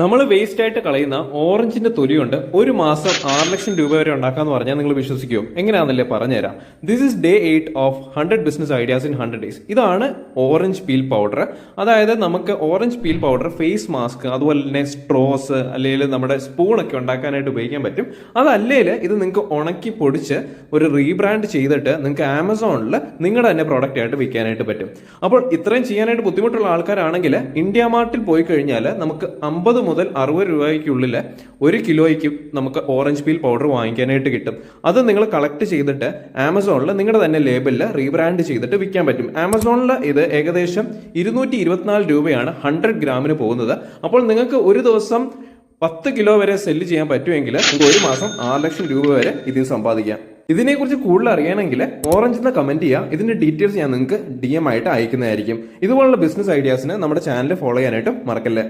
നമ്മൾ വേസ്റ്റ് ആയിട്ട് കളയുന്ന ഓറഞ്ചിന്റെ തൊലി കൊണ്ട് ഒരു മാസം ആറ് ലക്ഷം രൂപ വരെ ഉണ്ടാക്കാന്ന് പറഞ്ഞാൽ നിങ്ങൾ വിശ്വസിക്കുമോ എങ്ങനെയാണെന്നല്ലേ പറഞ്ഞുതരാം. This is day eight of hundred business ideas in hundred days ഇതാണ് ഓറഞ്ച് പീൽ പൗഡർ അതായത് നമുക്ക് orange peel powder face mask അതുപോലെ തന്നെ സ്ട്രോസ് അല്ലെങ്കിൽ നമ്മുടെ സ്പൂണൊക്കെ ഉണ്ടാക്കാനായിട്ട് ഉപയോഗിക്കാൻ പറ്റും. അതല്ലേ ഇത് നിങ്ങൾക്ക് ഉണക്കി പൊടിച്ച് ഒരു റീബ്രാൻഡ് ചെയ്തിട്ട് നിങ്ങൾക്ക് ആമസോണിൽ നിങ്ങളുടെ തന്നെ പ്രോഡക്റ്റ് ആയിട്ട് വിൽക്കാനായിട്ട് പറ്റും. അപ്പോൾ ഇത്രയും ചെയ്യാനായിട്ട് ബുദ്ധിമുട്ടുള്ള ആൾക്കാരാണെങ്കിൽ ഇന്ത്യ മാർട്ടിൽ പോയി കഴിഞ്ഞാൽ നമുക്ക് അമ്പത് മുതൽ അറുപത് രൂപയ്ക്കുള്ളിൽ ഒരു കിലോയ്ക്ക് നമുക്ക് ഓറഞ്ച് പീൽ പൗഡർ വാങ്ങിക്കാനായിട്ട് കിട്ടും. അത് നിങ്ങൾ കളക്ട് ചെയ്തിട്ട് ആമസോണിൽ നിങ്ങളുടെ തന്നെ ലേബലിൽ റീബ്രാൻഡ് ചെയ്തിട്ട് വിൽക്കാൻ പറ്റും. ആമസോണിൽ ഇത് ഏകദേശം ഇരുന്നൂറ്റി ഇരുപത്തിനാല് രൂപയാണ് ഹൺഡ്രഡ് ഗ്രാമിന് പോകുന്നത്. അപ്പോൾ നിങ്ങൾക്ക് ഒരു ദിവസം പത്ത് കിലോ വരെ സെല്ല് ചെയ്യാൻ പറ്റുമെങ്കിൽ നിങ്ങൾക്ക് ഒരു മാസം ആറ് ലക്ഷം രൂപ വരെ ഇതിൽ സമ്പാദിക്കാം. ഇതിനെക്കുറിച്ച് കൂടുതൽ അറിയണമെങ്കിൽ ഓറഞ്ച് എന്ന കമന്റ് ചെയ്യുക ഇതിന്റെ ഡീറ്റെയിൽസ് ഞാൻ നിങ്ങൾക്ക് ഡി എം ആയിട്ട് അയക്കുന്നതായിരിക്കും. ഇതുപോലുള്ള ബിസിനസ് ഐഡിയാസിന് നമ്മുടെ ചാനൽ ഫോളോ ചെയ്യാനായിട്ട് മറക്കല്ലേ.